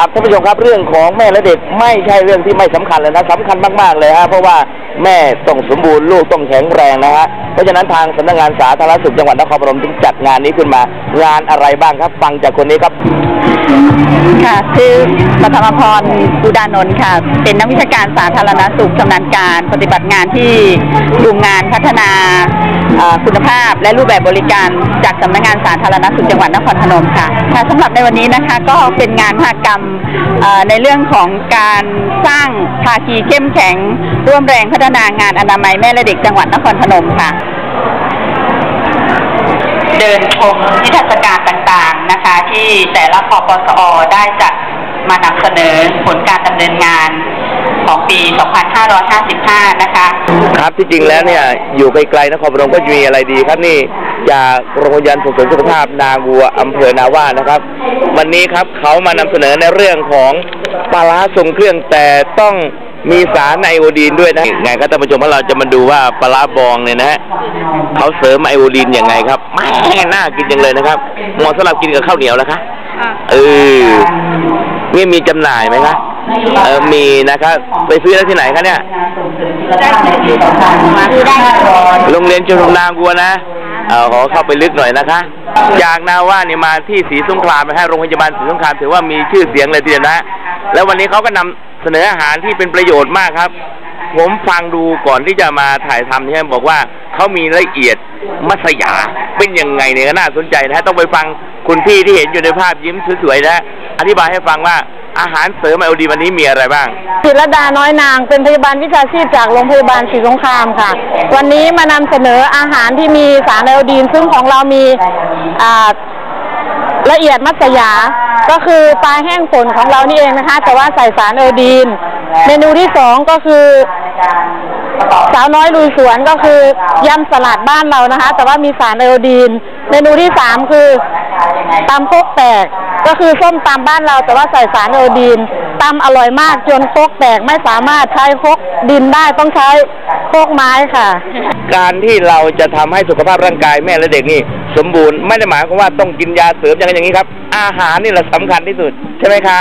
ครับท่านผู้ชมครับเรื่องของแม่และเด็กไม่ใช่เรื่องที่ไม่สำคัญเลยนะสำคัญมากๆเลยฮะเพราะว่าแม่ต้องสมบูรณ์ลูกต้องแข็งแรงนะฮะเพราะฉะนั้นทางสำนักงานสาธารณสุขจังหวัดนครปฐมจึงจัดงานนี้ขึ้นมางานอะไรบ้างครับฟังจากคนนี้ครับ ค่ะชื่อปฐมพรอุดานนท์ค่ะ เป็นนักวิชาการสาธารณสุขชำนาญการ ปฏิบัติงานที่กลุ่มงานพัฒนา คุณภาพและรูปแบบบริการจากสำนักงานสาธารณสุขจังหวัดนครพนมค่ะค่ะสำหรับในวันนี้นะคะก็เป็นงานมหกรรมในเรื่องของการสร้างภาคีเข้มแข็ง ร่วมแรงพัฒนางานอนามัยแม่และเด็กจังหวัดนครพนมค่ะ เดินชมนิทรรศการต่างๆนะคะ ที่แต่ละพปสอได้จัดมานำเสนอผลการดำเนินงาน ของปี 2555 นะคะ ครับที่จริงแล้วเนี่ยอยู่ไกลๆนครปฐมก็จะมีอะไรดีครับนี่จากโรงพยาบาลส่งเสริมสุขภาพนาวัวอำเภอนาว่านะครับ วันนี้ครับเขามานำเสนอในเรื่องของปลาร้าทรงเครื่องแต่ต้องมีสารไอโอดีนด้วยนะไงครับท่านผู้ชมว่าเราจะมาดูว่าปลาร้าบองเนี่ยนะฮะเขาเสริมไอโอดีนยังไงครับแม่น่ากินจังเลยนะครับเหมาะสำหรับกินกับข้าวเหนียวนะคะเออนี่มีจำหน่ายไหมคะ เออมีนะครับ ไปซื้อได้ที่ไหนคะเนี่ยโรงเรียนชุมชนนางวัวนะเออขอเข้าไปลึกหน่อยนะคะ จากนาว่านี่มาที่ศรีสงครามนะฮะโรงพยาบาลศรีสงครามถือว่ามีชื่อเสียงเลยทีเดียวนะ แล้ววันนี้เขาก็นำเสนออาหารที่เป็นประโยชน์มากครับ ผมฟังดูก่อนที่จะมาถ่ายทำเนี่ยบอกว่าเขามีละเอียดมัสยาเป็นยังไงเนี่ยก็น่าสนใจนะฮะต้องไปฟังคุณพี่ที่เห็นอยู่ในภาพยิ้มสวยๆนะฮะอธิบายให้ฟังว่า อาหารเสริมไอโอดีวันนี้มีอะไรบ้างจิรดาน้อยนางเป็นพยาบาลวิชาชีพจากโรงพยาบาลศรีสงครามค่ะ วันนี้มานำเสนออาหารที่มีสารไอโอดีน ซึ่งของเรามีอ่าละเอียดมัสยา ก็คือปลาแห้งฝนของเรานี่เองนะคะ แต่ว่าใส่สารไอโอดีน เมนูที่สองก็คือสาวน้อยลุยสวนก็คือยำสลัดบ้านเรานะคะ แต่ว่ามีสารไอโอดีน เมนูที่สามคือ ตำโคกแตกก็คือส้มตำบ้านเราแต่ว่าใส่สารไอโอดีนตำอร่อยมากจนโคกแตกไม่สามารถใช้โคกดินได้ต้องใช้โคกไม้ค่ะ การที่เราจะทำให้สุขภาพร่างกายแม่และเด็กนี่สมบูรณ์ไม่ได้หมายความว่าต้องกินยาเสริมอย่างนั้นอย่างนี้ครับ อาหารนี่แหละสำคัญที่สุดใช่ไหมคะ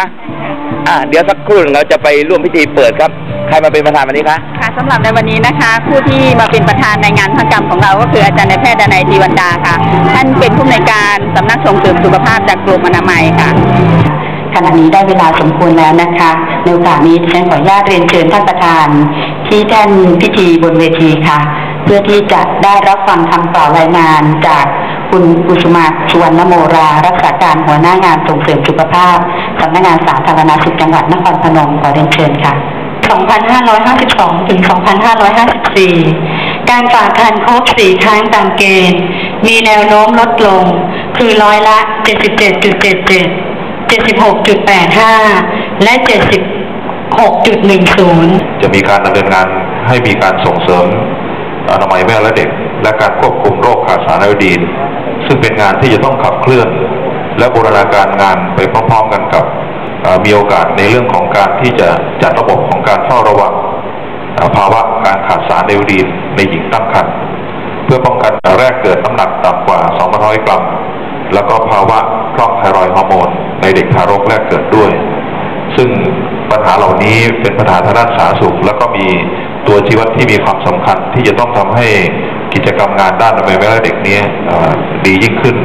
อ่าเดี๋ยวสักครู่หนึ่งเราจะไปร่วมพิธีเปิดครับ ใครมาเป็นประธานวันนี้คะ ค่ะสำหรับในวันนี้นะคะ ผู้ที่มาเป็นประธานในงานมหกรรมของเราก็คืออาจารย์นายแพทย์ดนัยทีวันดาค่ะ ท่านเป็นผู้อำนวยการสำนักส่งเสริมสุขภาพจากกรมอนามัยค่ะ ขณะนี้ได้เวลาสมควรแล้วนะคะในโอกาสนี้ดิฉันขออนุญาตเรียนเชิญท่านประธาน ที่แท่นพิธีบนเวทีค่ะ เพื่อที่จะได้รับฟังคำกล่าวรายงานจาก คุณกุสุมาสุวรรณโมรารักษาการหัวหน้างานส่งเสริมสุขภาพสำนักงานสาธารณสุขจังหวัดนครพนมขอเรียนเชิญค่ะ 2552 ถึง 2554 การฝากคันครบ4ครั้งตามเกณฑ์ มีแนวโน้มลดลง คือร้อยละ 77.77 76.85 และ 76.10 จะมีการดำเนินงานให้มีการส่งเสริมอนามัยแม่และเด็ก และการควบคุมโรคขาดสารไอโอดีน ซึ่งเป็นงานที่จะต้องขับเคลื่อน และบูรณาการงานไปพร้อมๆกันกับมีโอกาสในเรื่องของการที่จะจัดระบบของการเฝ้าระวังภาวะการขาดสารไอโอดีนในหญิงตั้งครรภ์เพื่อป้องกันแรกเกิดน้ำหนักต่ำกว่า 200 กรัม แล้วก็ภาวะคล่องไทรอยฮอร์โมน ในเด็กทารกแรกเกิดด้วย ซึ่งปัญหาเหล่านี้เป็นปัญหาทางด้านสาธารณสุข แล้วก็มีตัวชี้วัดที่มีความสำคัญที่จะต้องทำให้ กิจกรรมงานด้านอนามัยแม่และเด็กนี้ดียิ่งขึ้น